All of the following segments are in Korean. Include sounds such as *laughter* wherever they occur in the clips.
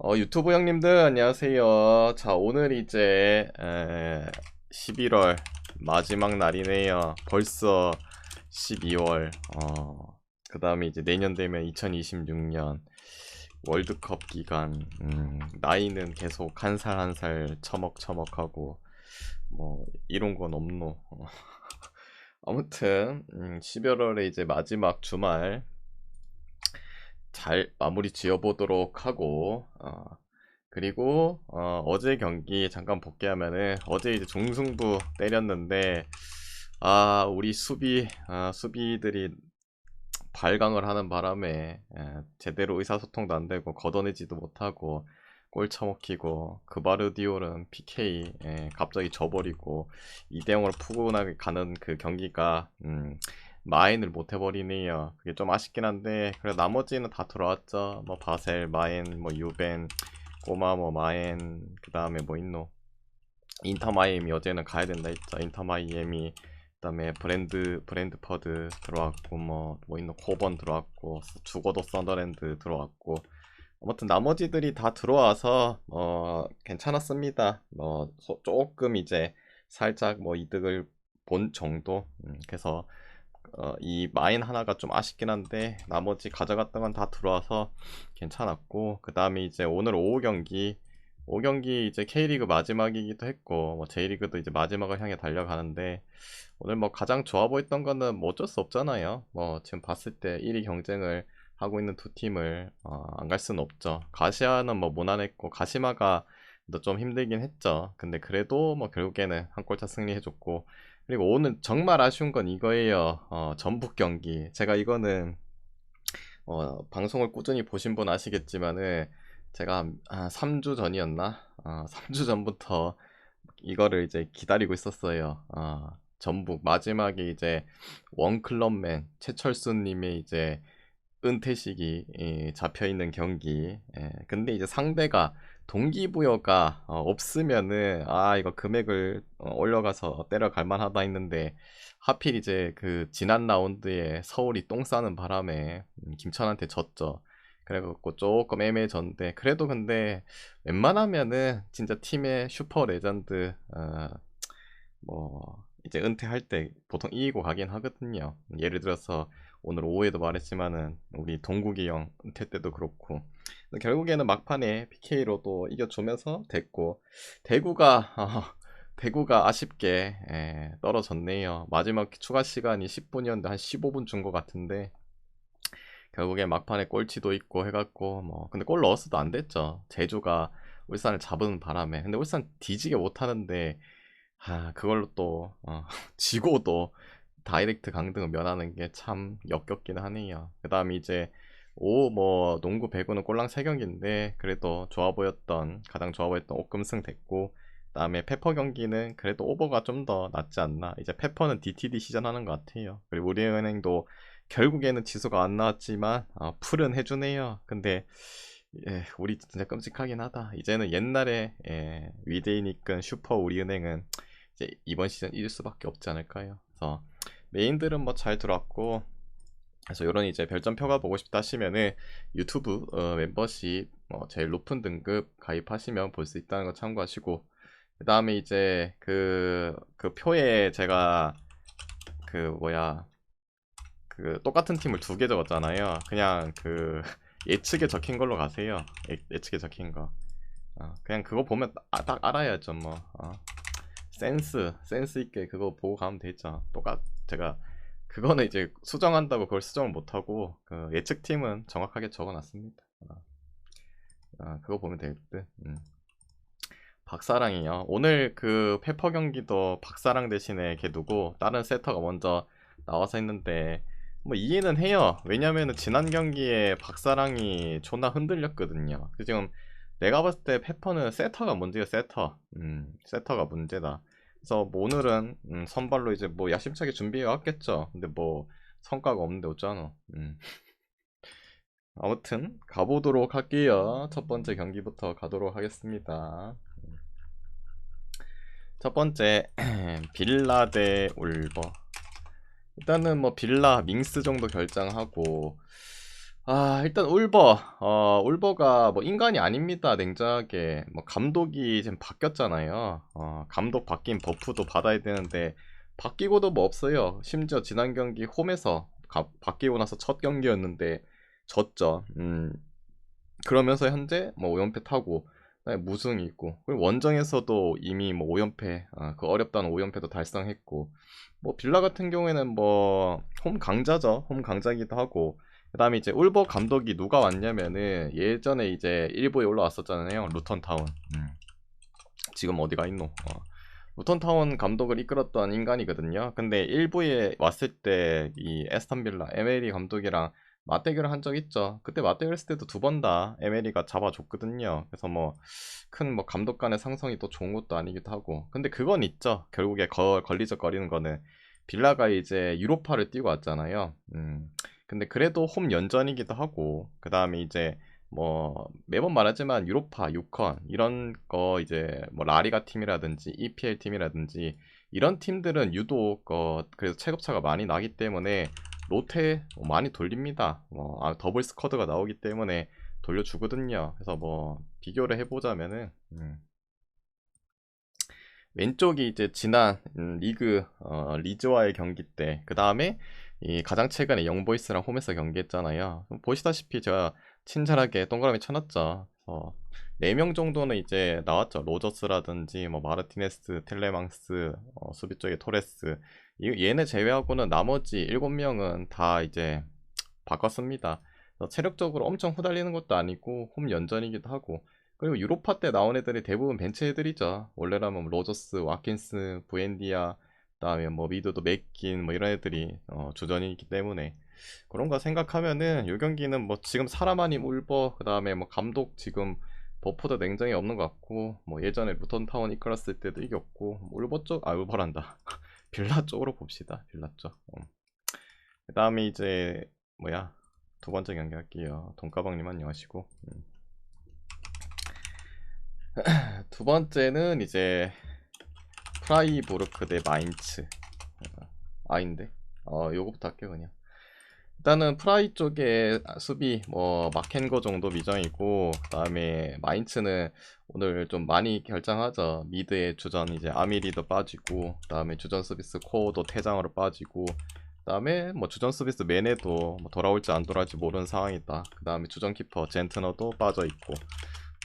어, 유튜브 형님들 안녕하세요. 자, 오늘 이제 에, 11월 마지막 날이네요. 벌써 12월. 어, 그 다음에 이제 내년 되면 2026년 월드컵 기간. 음, 나이는 계속 한 살 한 살 처먹처먹하고 뭐 이런 건 없노. 어. *laughs* 아무튼 음, 11월에 이제 마지막 주말 잘 마무리 지어보도록 하고 어, 그리고 어, 제 경기 잠깐 복귀하면은 어제 이제 종승부 때렸는데 아 우리 수비 아, 수비들이 발광을 하는 바람에 에, 제대로 의사소통도 안 되고 걷어내지도 못하고 골 처먹히고 그바르디올은 PK 에, 갑자기 져버리고 2대0으로 푸근하게 가는 그 경기가 음, 마인을 못 해버리네요. 그게 좀 아쉽긴 한데 그래 나머지는 다 들어왔죠. 뭐 바셀, 마인, 뭐 유벤, 꼬마, 뭐 마인, 그 다음에 뭐 있노? 인터 마이애미 어제는 가야 된다 했죠. 인터 마이애미 그 다음에 브랜드 브랜드 퍼드 들어왔고 뭐뭐 있노? 코번 들어왔고 죽어도 썬더랜드 들어왔고 아무튼 나머지들이 다 들어와서 어 괜찮았습니다. 뭐 조금 이제 살짝 뭐 이득을 본 정도. 음, 그래서 어, 이 마인 하나가 좀 아쉽긴 한데 나머지 가져갔던 건 다 들어와서 괜찮았고 그 다음에 이제 오늘 오후 경기 오후 경기 이제 K리그 마지막이기도 했고 뭐 J리그도 이제 마지막을 향해 달려가는데 오늘 뭐 가장 좋아 보였던 거는 뭐 어쩔 수 없잖아요. 뭐 지금 봤을 때 1위 경쟁을 하고 있는 두 팀을 어, 안 갈 수는 없죠. 가시아는 뭐 무난했고 가시마가 좀 힘들긴 했죠. 근데 그래도 뭐 결국에는 한 골차 승리해줬고 그리고 오늘 정말 아쉬운 건 이거예요. 어, 전북 경기. 제가 이거는 어, 방송을 꾸준히 보신 분 아시겠지만은 제가 한, 3주 전이었나? 어, *laughs* 3주 전부터 이거를 이제 기다리고 있었어요. 어, 전북 마지막에 이제 원클럽맨 최철수 님의 이제 은퇴식이 잡혀 있는 경기. 예, 근데 이제 상대가 동기부여가 어, 없으면은 아 이거 금액을 어, 올려가서 때려갈 만하다 했는데 하필 이제 그 지난 라운드에 서울이 똥 싸는 바람에 음, 김천한테 졌죠. 그래갖고 조금 애매해졌는데 그래도 근데 웬만하면은 진짜 팀의 슈퍼 레전드 어, 뭐 이제 은퇴할 때 보통 이기고 가긴 하거든요. 예를 들어서 오늘 오후에도 말했지만은 우리 동국이 형 은퇴 때도 그렇고 결국에는 막판에 PK로 또 이겨주면서 됐고 대구가 어, 대구가 아쉽게 에, 떨어졌네요. 마지막 추가 시간이 10분이었는데 한 15분 준 것 같은데 결국에 막판에 꼴찌도 있고 해갖고 뭐 근데 골 넣었어도 안 됐죠. 제주가 울산을 잡은 바람에 근데 울산 뒤지게 못하는데 아 그걸로 또 어, *laughs* 지고도 다이렉트 강등을 면하는 게 참 역겹긴 하네요. 그 다음 이제 오 뭐 농구 배구는 꼴랑 3경기인데 그래도 좋아 보였던 가장 좋아 보였던 옥금승 됐고 그 다음에 페퍼 경기는 그래도 오버가 좀 더 낫지 않나. 이제 페퍼는 DTD 시전하는 것 같아요. 그리고 우리은행도 결국에는 지수가 안 나왔지만 어, 풀은 해주네요. 근데 예, 우리 진짜 끔찍하긴 하다. 이제는 옛날에 예, 위대인 이끈 슈퍼 우리은행은 이제 이번 시즌 이길 수밖에 없지 않을까요? 그래서 메인들은 뭐 잘 들어왔고 그래서 이런 이제 별점표가 보고 싶다 하시면은 유튜브 어, 멤버십 뭐 제일 높은 등급 가입하시면 볼 수 있다는 거 참고하시고 그 다음에 이제 그, 그 표에 제가 그 뭐야 그 똑같은 팀을 두 개 적었잖아요. 그냥 그 *laughs* 예측에 적힌 걸로 가세요. 예, 측에 적힌 거. 어, 그냥 그거 보면 아, 딱 알아야죠 뭐. 어. 센스 센스 있게 그거 보고 가면 되죠. 똑같 제가 그거는 이제 수정한다고 그걸 수정을 못하고 그 예측팀은 정확하게 적어놨습니다. 어. 어, 그거 보면 될 듯. 음. 박사랑이요. 오늘 그 페퍼 경기도 박사랑 대신에 걔 두고 다른 세터가 먼저 나와서 했는데 뭐 이해는 해요. 왜냐면은 지난 경기에 박사랑이 존나 흔들렸거든요. 그 지금 내가 봤을 때 페퍼는 세터가 문제야 세터. 음, 세터가 문제다. 그래서 뭐 오늘은 음, 선발로 이제 뭐 야심차게 준비해 왔겠죠. 근데 뭐 성과가 없는데 어쩌노. 음. 아무튼 가보도록 할게요. 첫 번째 경기부터 가도록 하겠습니다. 첫 번째 *clears throat* 빌라 대 울버. 일단은 뭐 빌라 밍스 정도 결정하고 아, 일단 울버. 어, 울버가 뭐 인간이 아닙니다. 냉정하게. 뭐 감독이 지금 바뀌었잖아요. 어, 감독 바뀐 버프도 받아야 되는데 바뀌고도 뭐 없어요. 심지어 지난 경기 홈에서 가- 바뀌고 나서 첫 경기였는데 졌죠. 음. 그러면서 현재 뭐 5연패 타고 그다음에 무승이 있고 그리고 원정에서도 이미 뭐 5연패 아, 그 어렵다는 5연패도 달성했고 뭐 빌라 같은 경우에는 뭐 홈 강자죠. 홈 강자기도 하고 그 다음에 이제 울버 감독이 누가 왔냐면은 예전에 이제 일부에 올라왔었잖아요. 루턴타운. 음. 지금 어디가 있노? 어. 루턴타운 감독을 이끌었던 인간이거든요. 근데 일부에 왔을 때 이 에스턴 빌라 에메리 감독이랑 맞대결을 한 적 있죠. 그때 맞대결 했을 때도 두 번 다 에메리가 잡아줬거든요. 그래서 뭐 큰뭐 감독 간의 상성이 또 좋은 것도 아니기도 하고. 근데 그건 있죠. 결국에 거, 걸리적거리는 거는 빌라가 이제 유로파를 뛰고 왔잖아요. 음. 근데 그래도 홈 연전이기도 하고 그 다음에 이제 뭐 매번 말하지만 유로파, 유컨 이런 거 이제 뭐 라리가 팀이라든지 EPL 팀이라든지 이런 팀들은 유독 어 그래서 체급차가 많이 나기 때문에 로테 많이 돌립니다. 뭐 아, 더블 스쿼드가 나오기 때문에 돌려주거든요. 그래서 뭐 비교를 해보자면은 음. 왼쪽이 이제 지난 음, 리그 어, 리즈와의 경기 때 그 다음에 이 가장 최근에 영보이스랑 홈에서 경기했잖아요. 보시다시피 제가 친절하게 동그라미 쳐놨죠. 어, 4명 정도는 이제 나왔죠. 로저스라든지 뭐 마르티네스, 텔레망스, 어, 수비 쪽에 토레스. 이- 얘네 제외하고는 나머지 7명은 다 이제 바꿨습니다. 체력적으로 엄청 후달리는 것도 아니고 홈 연전이기도 하고 그리고 유로파 때 나온 애들이 대부분 벤치 애들이죠. 원래라면 뭐 로저스, 와킨스, 부엔디아, 그 다음에 뭐 미드도 맥긴 뭐 이런 애들이 어, 주전이기 때문에 그런 거 생각하면은 요 경기는 뭐 지금 사람 아님 울버 그 다음에 뭐 감독 지금 버프도 냉정히 없는 것 같고 뭐 예전에 루턴 타운 이끌었을 때도 이겼고 뭐 울버 쪽아 울버란다. *laughs* 빌라 쪽으로 봅시다. 빌라 쪽. 어. 그다음에 이제 뭐야? 두 번째 경기 할게요. 돈가방님 안녕하시고. 음. *clears throat* 두 번째는 이제 프라이부르크 대 마인츠. 어, 아인데. 어 요거부터 할게요 그냥. 일단은 프라이 쪽에 수비 뭐 마켄거 정도 미정이고 그 다음에 마인츠는 오늘 좀 많이 결정하죠. 미드의 주전 이제 아미리도 빠지고 그 다음에 주전 서비스 코어도 퇴장으로 빠지고 그 다음에 뭐 주전 서비스 메네도 뭐 돌아올지 안 돌아올지 모르는 상황이다. 그 다음에 주전 키퍼 젠트너도 빠져 있고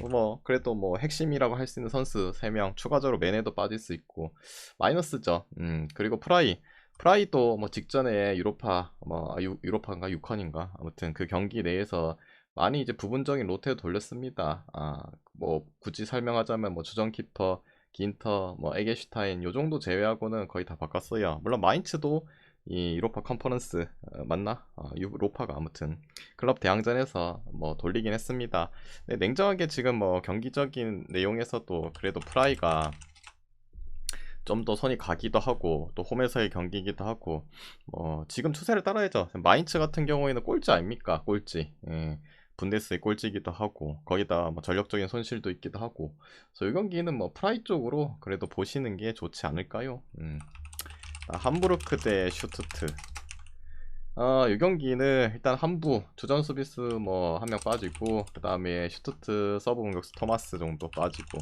뭐 그래도 뭐 핵심이라고 할 수 있는 선수 3명 추가적으로 메네도 빠질 수 있고 마이너스죠. 음 그리고 프라이. 프라이도 뭐 직전에 유로파 뭐 아, 유, 유로파인가? 유컨인가? 아무튼 그 경기 내에서 많이 이제 부분적인 로테를 돌렸습니다. 아뭐 굳이 설명하자면 뭐 주전 키퍼 긴터 뭐 에게슈타인 요 정도 제외하고는 거의 다 바꿨어요. 물론 마인츠도 이 유로파 컨퍼런스 어, 맞나 아, 유로파가 아무튼 클럽 대항전에서 뭐 돌리긴 했습니다 네, 냉정하게 지금 뭐 경기적인 내용에서도 그래도 프라이가 좀 더 손이 가기도 하고 또 홈에서의 경기이기도 하고 뭐 지금 추세를 따라야죠. 마인츠 같은 경우에는 꼴찌 아닙니까? 꼴찌. 예. 분데스의 꼴찌이기도 하고 거기다 뭐 전력적인 손실도 있기도 하고 그래서 이 경기는 뭐 프라이 쪽으로 그래도 보시는 게 좋지 않을까요? 음. 아, 함부르크 대 슈투트 어, 이 경기는 일단 함부 주전 수비수 뭐한 명 빠지고 그 다음에 슈투트 서브 공격수 토마스 정도 빠지고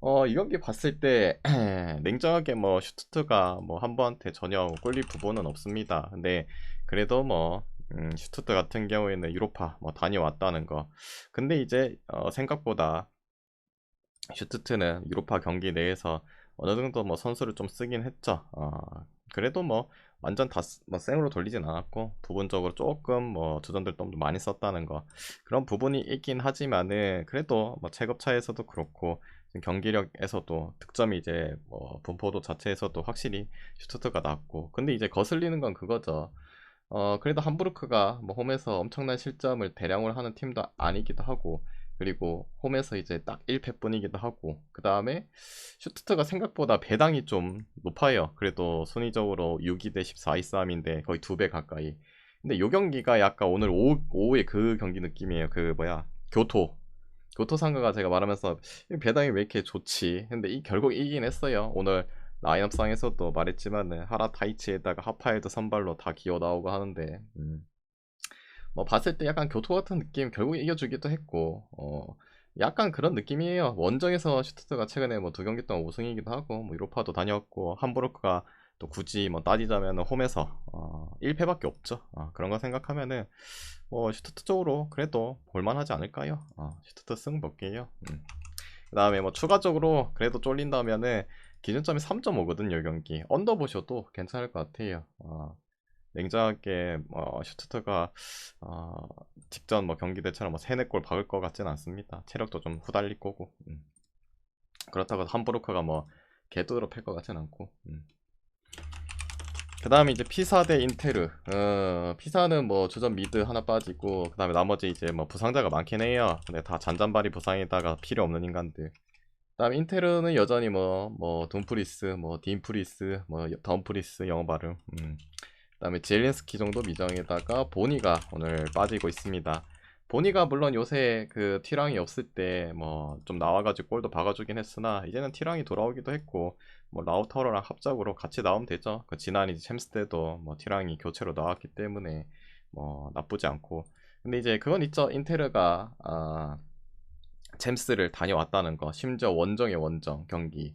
어, 이 경기 봤을 때 *clears throat* 냉정하게 뭐 슈투트가 뭐 한번한테 전혀 꼴릴 부분은 없습니다. 근데 그래도 뭐 음, 슈투트 같은 경우에는 유로파 뭐 다녀왔다는 거. 근데 이제 어, 생각보다 슈투트는 유로파 경기 내에서 어느 정도 뭐 선수를 좀 쓰긴 했죠. 어, 그래도 뭐 완전 다 뭐 생으로 돌리진 않았고 부분적으로 조금 뭐 주전들 좀 많이 썼다는 거 그런 부분이 있긴 하지만은 그래도 뭐 체급 차에서도 그렇고 경기력에서도 득점이 이제 뭐 분포도 자체에서도 확실히 슈투트가 낮고 근데 이제 거슬리는 건 그거죠. 어 그래도 함부르크가 뭐 홈에서 엄청난 실점을 대량으로 하는 팀도 아니기도 하고 그리고 홈에서 이제 딱 1패뿐이기도 하고 그 다음에 슈투트가 생각보다 배당이 좀 높아요. 그래도 순위적으로 6위 대 14위 싸움인데 거의 두 배 가까이. 근데 요 경기가 약간 오늘 오후, 오후에 그 경기 느낌이에요. 그 뭐야 교토 교토 상가가 제가 말하면서 이 배당이 왜 이렇게 좋지? 근데 이 결국 이긴 했어요. 오늘 라인업상에서도 말했지만은 하라 타이치에다가 하파에도 선발로 다 기어 나오고 하는데 음. 뭐 봤을 때 약간 교토 같은 느낌 결국 이겨주기도 했고 어 약간 그런 느낌이에요. 원정에서 슈투트가 최근에 뭐 두 경기 동안 우승이기도 하고 뭐 유로파도 다녔고 함부르크가 또 굳이 뭐 따지자면 홈에서 어 1패밖에 없죠. 어 그런 거 생각하면은 뭐 슈투트 쪽으로 그래도 볼만하지 않을까요? 어 슈투트 승 볼게요. 음. 그 다음에 뭐 추가적으로 그래도 쫄린다면은 기준점이 3.5거든요 경기 언더 보셔도 괜찮을 것 같아요 어, 냉정하게 어, 슈투트가 어, 직전 뭐 경기 대처럼 뭐 3, 4골 박을 것 같지는 않습니다 체력도 좀 후달릴 거고 음. 그렇다고 함부르크가 뭐 개도로 팰 것 같지는 않고 음. 그 다음에 이제 피사 대 인테르 어, 피사는 뭐 주전 미드 하나 빠지고 그 다음에 나머지 이제 뭐 부상자가 많긴 해요 근데 다 잔잔바리 부상에다가 필요 없는 인간들 그 다음에 인테르는 여전히 뭐 뭐 돈프리스 뭐 딘프리스 뭐 덤프리스 영어 발음 음. 그 다음에 젤린스키 정도 미정에다가 보니가 오늘 빠지고 있습니다. 보니가 물론 요새 그 티랑이 없을 때 뭐 좀 나와가지고 골도 박아주긴 했으나 이제는 티랑이 돌아오기도 했고 뭐 라우터로랑 합작으로 같이 나오면 되죠. 그 지난 이제 챔스 때도 뭐 티랑이 교체로 나왔기 때문에 뭐 나쁘지 않고. 근데 이제 그건 있죠. 인테르가 아 챔스를 다녀왔다는 거. 심지어 원정의 원정 경기.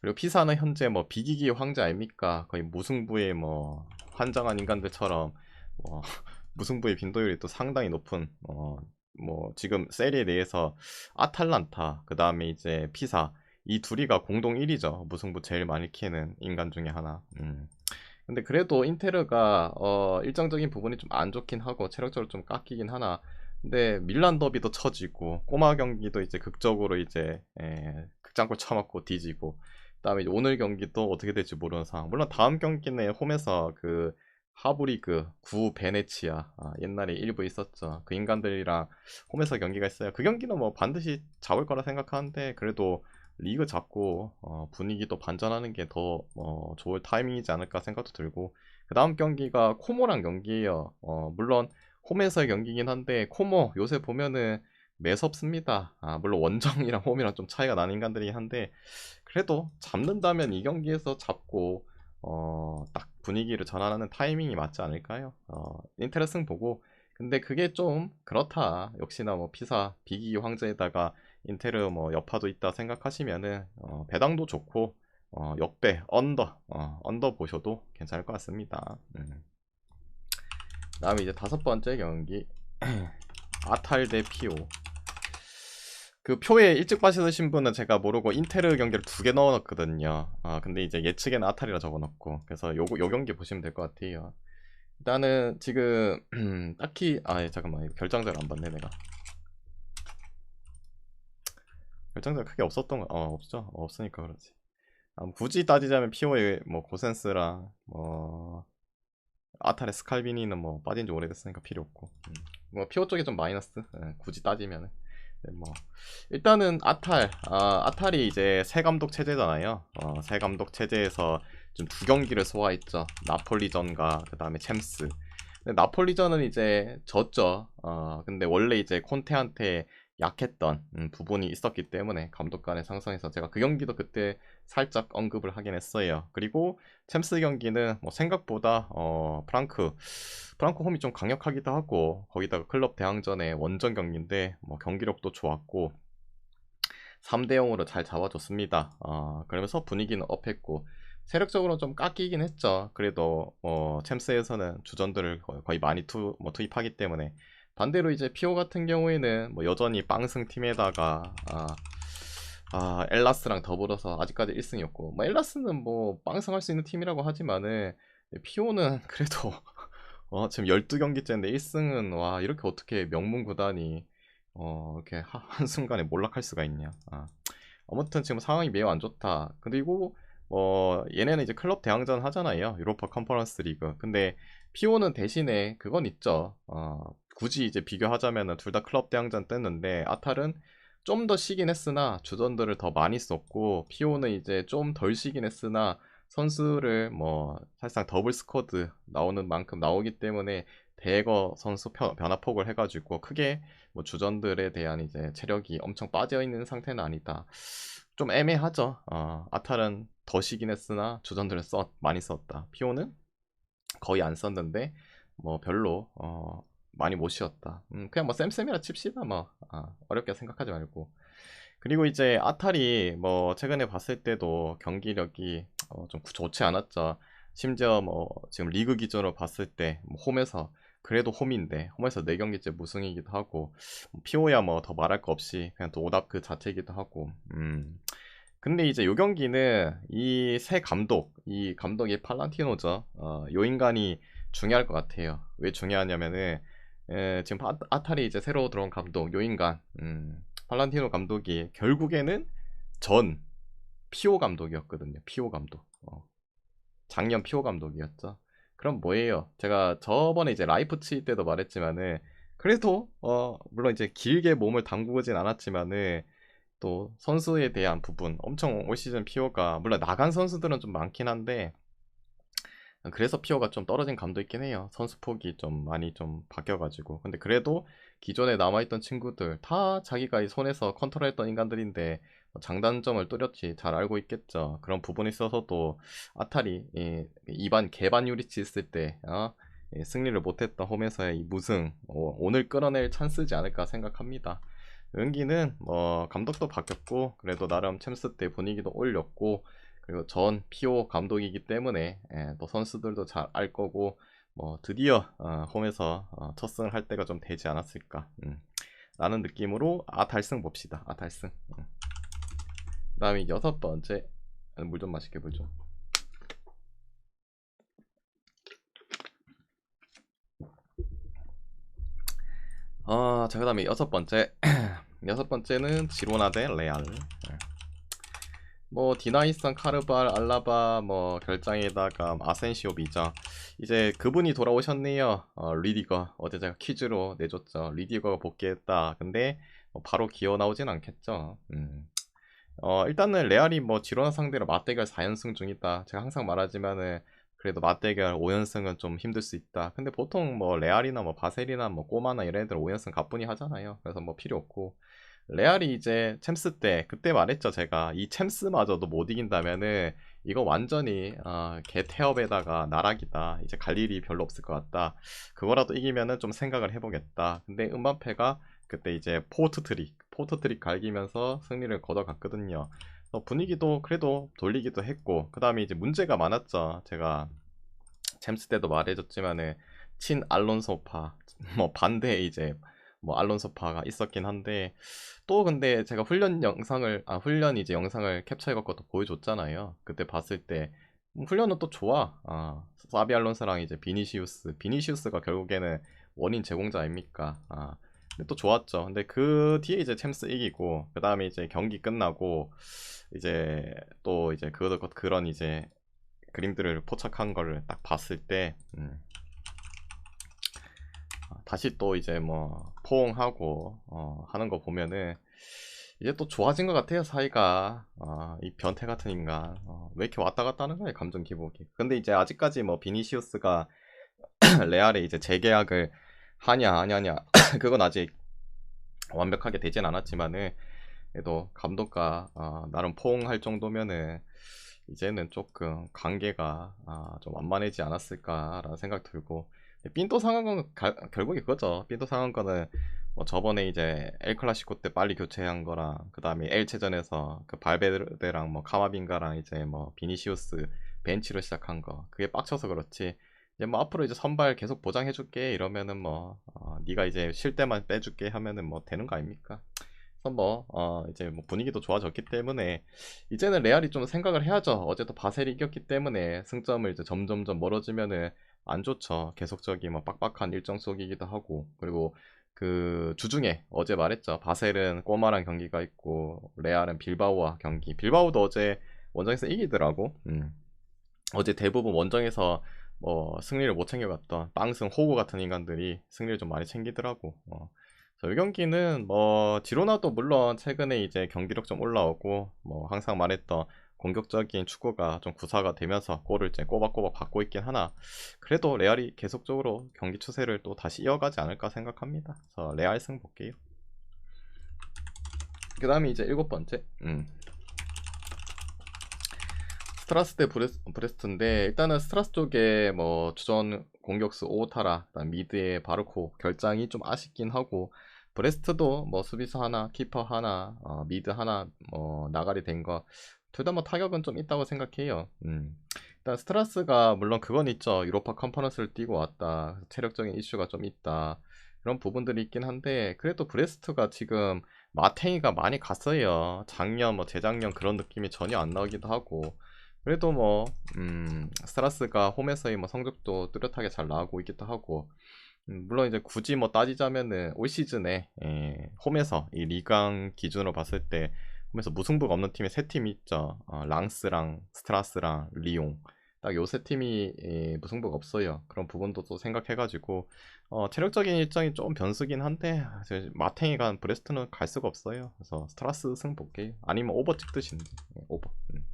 그리고 피사는 현재 뭐 비기기 황제 아닙니까? 거의 무승부의 뭐 환장한 인간들처럼 뭐 *laughs* 무승부의 빈도율이 또 상당히 높은 어, 뭐 지금 세리에 내에서 아탈란타 그 다음에 이제 피사 이 둘이가 공동 1위죠. 무승부 제일 많이 키는 인간 중에 하나. 음. 근데 그래도 인테르가 어, 일정적인 부분이 좀 안 좋긴 하고 체력적으로 좀 깎이긴 하나. 근데 밀란 더비도 처지고 꼬마 경기도 이제 극적으로 이제 에, 극장골 쳐맞고 뒤지고. 그 다음에 오늘 경기도 어떻게 될지 모르는 상황. 물론 다음 경기는 홈에서 그 하브리그 구 베네치아 아, 옛날에 일부 있었죠. 그 인간들이랑 홈에서 경기가 있어요. 그 경기는 뭐 반드시 잡을 거라 생각하는데 그래도 리그 잡고 어, 분위기도 반전하는 게더 어, 좋을 타이밍이지 않을까 생각도 들고. 그 다음 경기가 코모랑 경기예요. 어, 물론 홈에서의 경기긴 한데 코모 요새 보면은 매섭습니다. 아, 물론 원정이랑 홈이랑 좀 차이가 나는 인간들이긴 한데 그래도 잡는다면 이 경기에서 잡고 어, 딱 분위기를 전환하는 타이밍이 맞지 않을까요? 어, 인테레스는 보고 근데 그게 좀 그렇다. 역시나 뭐 피사 비기 황제에다가 인테르 뭐 여파도 있다 생각하시면은 어, 배당도 좋고 어, 역배 언더 어, 언더 보셔도 괜찮을 것 같습니다. 음. 다음에 이제 다섯 번째 경기 *clears throat* 아탈 대 피오 그 표에 일찍 빠지신 분은 제가 모르고 인테르 경기를 두 개 넣어놨거든요. 아 근데 이제 예측에는 아탈이라 적어놓고 그래서 요, 요 경기 보시면 될 것 같아요. 일단은 지금 *clears throat* 딱히 아 예, 잠깐만 결정자를 안 봤네 내가. 결정자가 크게 없었던 거, 어 없죠. 어, 없으니까 그렇지. 아, 뭐 굳이 따지자면 피오의 뭐 고센스랑 뭐 아탈의 스칼비니는 뭐 빠진 지 오래됐으니까 필요 없고 음. 뭐 피오 쪽에 좀 마이너스 예, 굳이 따지면은 네, 뭐. 일단은 아탈 아, 아탈이 이제 새 감독 체제잖아요. 어, 새 감독 체제에서 좀 두 경기를 소화했죠. 나폴리전과 그 다음에 챔스. 나폴리전은 이제 졌죠. 어, 근데 원래 이제 콘테한테 약했던 음, 부분이 있었기 때문에 감독 간의 상성에서 제가 그 경기도 그때 살짝 언급을 하긴 했어요. 그리고 챔스 경기는 뭐 생각보다 어, 프랑크 프랑크 홈이 좀 강력하기도 하고 거기다가 클럽 대항전의 원정 경기인데 뭐 경기력도 좋았고 3대 0으로 잘 잡아줬습니다. 어, 그러면서 분위기는 업했고 세력적으로 좀 깎이긴 했죠. 그래도 어, 챔스에서는 주전들을 거의 많이 투, 뭐 투입하기 때문에 반대로 이제 피오 같은 경우에는 뭐 여전히 빵승 팀에다가 아, 아 엘라스랑 더불어서 아직까지 1승이었고 뭐 엘라스는 뭐 빵승할 수 있는 팀이라고 하지만은 피오는 *laughs* 그래도 어, 지금 12경기째인데 1승은 와 이렇게 어떻게 명문 구단이 어, 이렇게 하, *laughs* 한순간에 몰락할 수가 있냐. 아. 아무튼 지금 상황이 매우 안 좋다. 그리고 어, 얘네는 이제 클럽 대항전 하잖아요. 유로파 컨퍼런스 리그. 근데 피오는 대신에 그건 있죠. 어, 굳이 이제 비교하자면 둘다 클럽 대항전 뗐는데 아탈은 좀 더 쉬긴 했으나 주전들을 더 많이 썼고 피오는 이제 좀 덜 쉬긴 했으나 선수를 뭐 사실상 더블 스쿼드 나오는 만큼 나오기 때문에 대거 선수 변화폭을 해가지고 크게 뭐 주전들에 대한 이제 체력이 엄청 빠져 있는 상태는 아니다. 좀 애매하죠. 어, 아탈은 더 쉬긴 했으나 주전들을 썼 많이 썼다. 피오는 거의 안 썼는데 뭐 별로 어, 많이 못 쉬었다. 음, 그냥 뭐 쌤쌤이라 칩시다 뭐 아, 어렵게 생각하지 말고. 그리고 이제 아탈이 뭐 최근에 봤을 때도 경기력이 어, 좀 좋지 않았죠. 심지어 뭐 지금 리그 기준으로 봤을 때 뭐 홈에서 그래도 홈인데 홈에서 4경기째 무승이기도 하고 피오야 뭐 더 말할 거 없이 그냥 또 오답 그 자체이기도 하고 음. 근데 이제 요 경기는 이 새 감독 이 감독이 팔란티노죠 어, 요 인간이 중요할 것 같아요 왜 중요하냐면은 에, 지금 아, 아탈이 이제 새로 들어온 감독 요 인간 음, 팔란티노 감독이 결국에는 전 피오 감독이었거든요 피오 감독 어. 작년 피오 감독이었죠 그럼 뭐예요? 제가 저번에 이제 라이프치 때도 말했지만은 그래도 어 물론 이제 길게 몸을 담그진 않았지만은 또 선수에 대한 부분 엄청 올 시즌 피오가 물론 나간 선수들은 좀 많긴 한데 그래서 피오가 좀 떨어진 감도 있긴 해요. 선수 폭이 좀 많이 좀 바뀌어가지고 근데 그래도 기존에 남아있던 친구들 다 자기가 이 손에서 컨트롤했던 인간들인데 뭐 장단점을 뚜렷이 잘 알고 있겠죠. 그런 부분에 있어서도 아탈이 이 이반 개반 유리치 있을 때 어? 이 승리를 못했던 홈에서의 이 무승 어, 오늘 끌어낼 찬스지 않을까 생각합니다. 은기는 뭐 감독도 바뀌었고 그래도 나름 챔스 때 분위기도 올렸고 그리고 전 피오 감독이기 때문에 예, 또 선수들도 잘 알 거고 뭐 드디어 어, 홈에서 어, 첫 승을 할 때가 좀 되지 않았을까 음. 라는 느낌으로 아 달승 봅시다 아 달승 음. 그 다음에 여섯 번째 물 좀 마실게 물 좀. 아, 자, 그 다음에 여섯 번째. *clears throat* 여섯 번째는 지로나 대 레알. 네. 뭐, 디나이선, 카르발, 알라바, 뭐, 결장에다가 아센시오 비자. 이제 그분이 돌아오셨네요. 어, 리디거. 어제 제가 퀴즈로 내줬죠. 리디거가 복귀했다. 근데 뭐 바로 기어 나오진 않겠죠. 음. 어, 일단은 레알이 뭐 지로나 상대로 맞대결 4연승 중이다. 제가 항상 말하지만은 그래도 맞대결 5연승은 좀 힘들 수 있다. 근데 보통 뭐 레알이나 뭐 바셀이나 뭐 꼬마나 이런 애들 5연승 가뿐히 하잖아요. 그래서 뭐 필요 없고 레알이 이제 챔스 때 그때 말했죠 제가 이 챔스마저도 못 이긴다면은 이거 완전히 어, 개 태업에다가 나락이다. 이제 갈 일이 별로 없을 것 같다. 그거라도 이기면은 좀 생각을 해보겠다. 근데 음바페가 그때 이제 포트 트릭, 포트 트릭 갈기면서 승리를 거둬갔거든요. 어, 분위기도 그래도 돌리기도 했고, 그 다음에 이제 문제가 많았죠. 제가 잼스 때도 말해줬지만은 친 알론소파, 뭐 반대 이제 뭐 알론소파가 있었긴 한데 또 근데 제가 훈련 영상을 아 훈련 이제 영상을 캡처해 갖고 또 보여줬잖아요. 그때 봤을 때 음, 훈련은 또 좋아. 아 사비 알론소랑 이제 비니시우스, 비니시우스가 결국에는 원인 제공자 아닙니까? 아 근데 또 좋았죠. 근데 그 뒤에 이제 챔스 이기고 그 다음에 이제 경기 끝나고 이제 또 이제 그 그런 이제 그림들을 포착한 거를 딱 봤을 때 음, 아, 다시 또 이제 뭐 포옹하고 어, 하는 거 보면은 이제 또 좋아진 것 같아요 사이가. 어, 이 변태 같은 인간. 어, 왜 이렇게 왔다 갔다 하는 거야 감정 기복이. 근데 이제 아직까지 뭐 비니시우스가 *clears throat* 레알에 이제 재계약을 하냐 아냐냐 *clears throat* 그건 아직 완벽하게 되진 않았지만은 그래도 감독과 어, 나름 포옹할 정도면은 이제는 조금 관계가 아, 좀 완만해지지 않았을까라는 생각 들고 삔또 상한 건 가, 결국에 그거죠 삔또 상한 거는 뭐 저번에 이제 엘 클라시코 때 빨리 교체한 거랑 그 다음에 엘 체전에서 그 발베르데랑 뭐 카마빈가랑 이제 뭐 비니시우스 벤치로 시작한 거 그게 빡쳐서 그렇지 이제 뭐 앞으로 이제 선발 계속 보장해줄게 이러면은 뭐 어, 네가 이제 쉴 때만 빼줄게 하면은 뭐 되는 거 아닙니까? 그래서 뭐 어, 이제 뭐 분위기도 좋아졌기 때문에 이제는 레알이 좀 생각을 해야죠. 어제도 바셀이 이겼기 때문에 승점을 이제 점점점 멀어지면은 안 좋죠. 계속적인 뭐 빡빡한 일정 속이기도 하고 그리고 그 주중에 어제 말했죠. 바셀은 꼬마랑 경기가 있고 레알은 빌바오와 경기. 빌바오도 어제 원정에서 이기더라고. 음. 어제 대부분 원정에서 뭐 승리를 못 챙겨갔던 빵승 호구 같은 인간들이 승리를 좀 많이 챙기더라고. 어. 이 경기는 뭐 지로나도 물론 최근에 이제 경기력 좀 올라오고 뭐 항상 말했던 공격적인 축구가 좀 구사가 되면서 골을 이제 꼬박꼬박 받고 있긴 하나 그래도 레알이 계속적으로 경기 추세를 또 다시 이어가지 않을까 생각합니다. 그래서 레알 승 볼게요. 그 다음에 이제 일곱 번째 음. 스트라스 대 브레스, 브레스 트인데 일단은 스트라스 쪽에 뭐 주전 공격수 오타라 미드의 바르코 결장이 좀 아쉽긴 하고 브레스트도 뭐 수비수 하나 키퍼 하나 어, 미드 하나 뭐 나가리 된 거 둘 다 뭐 타격은 좀 있다고 생각해요. 음. 일단 스트라스가 물론 그건 있죠. 유로파 컨퍼런스를 뛰고 왔다. 체력적인 이슈가 좀 있다. 그런 부분들이 있긴 한데 그래도 브레스트가 지금 마탱이가 많이 갔어요. 작년 뭐 재작년 그런 느낌이 전혀 안 나오기도 하고. 그래도 뭐 음, 스트라스가 홈에서의 뭐 성적도 뚜렷하게 잘 나오고 있기도 하고. 음, 물론 이제 굳이 뭐 따지자면은 올 시즌에 예, 홈에서 이 리강 기준으로 봤을 때 홈에서 무승부가 없는 팀이 세 팀이 있죠. 어, 랑스랑 스트라스랑 리옹. 딱 요 세 팀이 예, 무승부가 없어요. 그런 부분도 또 생각해가지고 어, 체력적인 일정이 좀 변수긴 한데 사실 마탱이가 브레스트는 갈 수가 없어요. 그래서 스트라스 승 볼게요. 아니면 오버 찍듯이. 예, 오버. 음.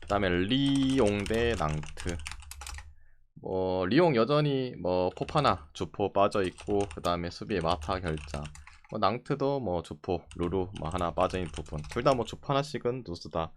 그 다음에 리옹 대 낭트. 뭐 리옹 여전히 뭐 포파나 주포 빠져 있고 그 다음에 수비에 마타 결장 뭐 낭트도 뭐 주포 루루 뭐 하나 빠져있는 부분. 둘 다 뭐 주포 하나씩은 누수다.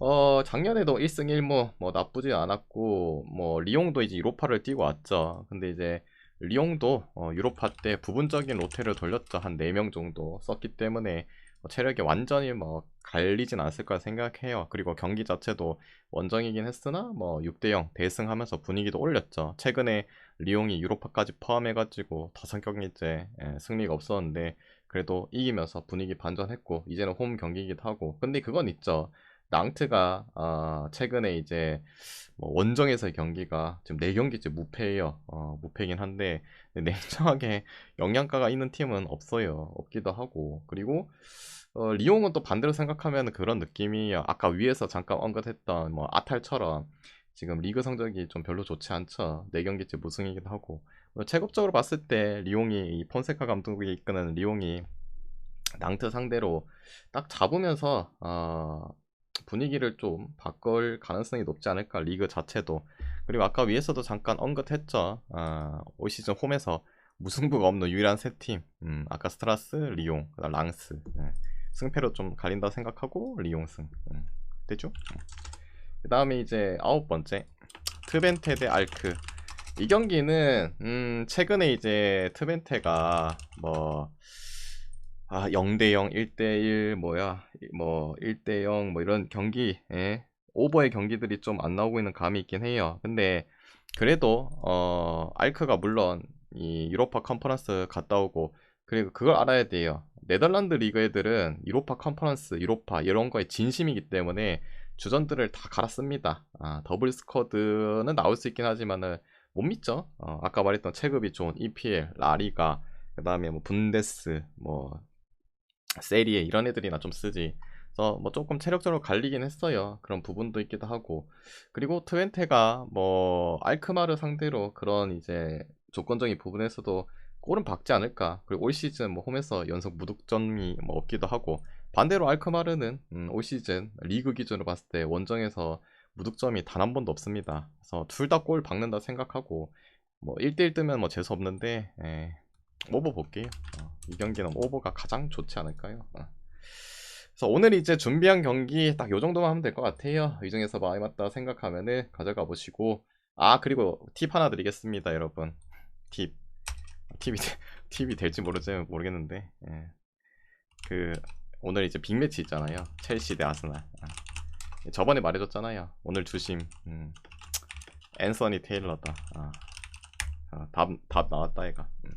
어 작년에도 1승 1무 뭐 나쁘지 않았고 뭐 리옹도 이제 유로파를 뛰고 왔죠. 근데 이제 리옹도 어, 유로파 때 부분적인 로테를 돌렸죠. 한 4명 정도 썼기 때문에 뭐 체력이 완전히 뭐 갈리진 않았을 거라 생각해요. 그리고 경기 자체도 원정이긴 했으나 뭐 6대0 대승하면서 분위기도 올렸죠. 최근에 리옹이 유로파까지 포함해가지고 다섯 경기 이제 예, 승리가 없었는데 그래도 이기면서 분위기 반전했고 이제는 홈 경기이기도 하고 근데 그건 있죠. 낭트가 어, 최근에 이제 뭐 원정에서의 경기가 지금 4경기째 무패예요. 어, 무패긴 한데 냉정하게 *laughs* 영양가가 있는 팀은 없어요. 없기도 하고 그리고 어, 리옹은 또 반대로 생각하면 그런 느낌이에요. 아까 위에서 잠깐 언급했던 뭐 아탈처럼 지금 리그 성적이 좀 별로 좋지 않죠. 4경기째 무승이기도 하고 뭐 체급적으로 봤을 때 리옹이 이 폰세카 감독이 이끄는 리옹이 낭트 상대로 딱 잡으면서 어, 분위기를 좀 바꿀 가능성이 높지 않을까 리그 자체도. 그리고 아까 위에서도 잠깐 언급했죠. 아, 올 시즌 홈에서 무승부가 없는 유일한 세팀. 음, 아까 스트라스, 리옹, 랑스. 네. 승패로 좀 갈린다 생각하고 리옹승. 음, 되죠? 그 다음에 이제 아홉 번째. 트벤테 대 알크. 이 경기는 음, 최근에 이제 트벤테가 뭐 아, 0대0, 1대1, 뭐야, 뭐, 1대0, 뭐, 이런 경기, 예? 오버의 경기들이 좀 안 나오고 있는 감이 있긴 해요. 근데, 그래도, 어, 알크가 물론, 이 유로파 컨퍼런스 갔다 오고, 그리고 그걸 알아야 돼요. 네덜란드 리그 애들은 유로파 컨퍼런스, 유로파, 이런 거에 진심이기 때문에 주전들을 다 갈았습니다. 아, 더블 스쿼드는 나올 수 있긴 하지만은, 못 믿죠? 어, 아까 말했던 체급이 좋은 EPL, 라리가, 그 다음에 뭐, 분데스, 뭐, 세리에 이런 애들이나 좀 쓰지. 그래서 뭐 조금 체력적으로 갈리긴 했어요. 그런 부분도 있기도 하고. 그리고 트웬테가 뭐 알크마르 상대로 그런 이제 조건적인 부분에서도 골은 박지 않을까. 그리고 올 시즌 뭐 홈에서 연속 무득점이 뭐 없기도 하고. 반대로 알크마르는 음, 올 시즌 리그 기준으로 봤을 때 원정에서 무득점이 단 한 번도 없습니다. 그래서 둘 다 골 박는다 생각하고 뭐 1대1 뜨면 뭐 재수 없는데 예, 오버 볼게요. 어, 이 경기는 오버가 가장 좋지 않을까요? 어. 그래서 오늘 이제 준비한 경기 딱 요 정도만 하면 될 것 같아요. 이 중에서 마음에 맞다 생각하면은 가져가 보시고 아 그리고 팁 하나 드리겠습니다, 여러분. 팁 팁이 *laughs* 팁이 될지 모르지 모르겠는데 예. 그 오늘 이제 빅매치 있잖아요. 첼시 대 아스날. 아. 저번에 말해줬잖아요. 오늘 주심 음. 앤서니 테일러다. 아. 아, 답, 답 나왔다 얘가. 음.